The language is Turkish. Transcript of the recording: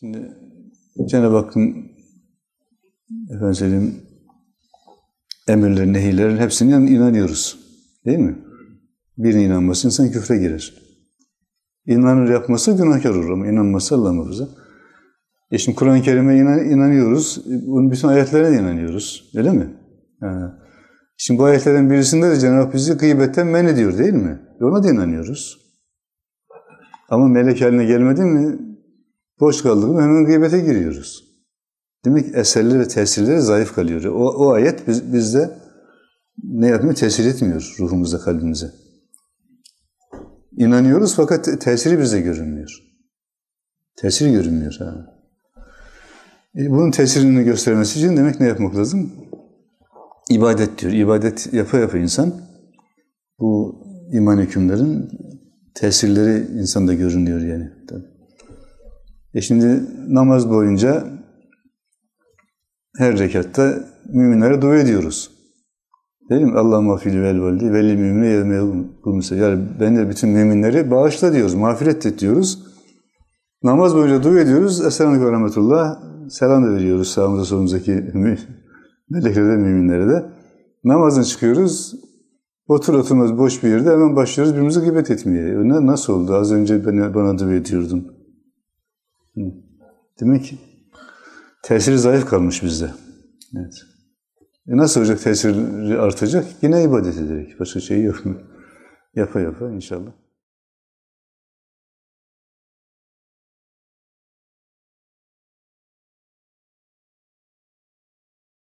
Şimdi Cenab-ı Hakk'ın efendim emirlerin, nehirlerin hepsine inanıyoruz. Değil mi? Birine inanması insan küfre girer. İnanır yapması günahkar olur ama inanması Allah muhafaza. E şimdi Kur'an-ı Kerim'e inan, inanıyoruz. Bunun bütün ayetlerine inanıyoruz. Öyle mi? Ha. Şimdi bu ayetlerin birisinde de Cenab-ı Hak bizi gıybetten men ediyor değil mi? E ona da inanıyoruz. Ama melek haline gelmedi mi boş kaldık mı hemen gıybete giriyoruz. Demek ki eserleri ve tesirleri zayıf kalıyor. O, o ayet biz, bizde ne yapmıyor? Tesir etmiyor ruhumuza, kalbimize. İnanıyoruz fakat tesiri bize görünmüyor. Tesiri görünmüyor. Ha. E, bunun tesirini göstermesi için demek ne yapmak lazım? İbadet diyor. İbadet yapa yapa insan bu iman hükümlerin tesirleri insanda görünüyor yani. E şimdi namaz boyunca her rekatta müminlere dua ediyoruz. Değil mi? Allah mağfili vel valdi veli mümine yevme Yani ben de bütün müminleri bağışla diyoruz, mağfiret et diyoruz. Namaz boyunca dua ediyoruz. Esselamu rahmetullah. Selam da veriyoruz sağımıza solumuzdaki meleklere de, müminlere de. Namazdan çıkıyoruz. Otur oturmaz boş bir yerde hemen başlıyoruz birbirimize gıybet etmeye. Ne, nasıl oldu? Az önce bana, bana dua ediyordun. Demek ki tesiri zayıf kalmış bizde. Evet. E nasıl olacak tesiri artacak? Yine ibadet ederek. Başka şey yok mu? Yapa yapa inşallah.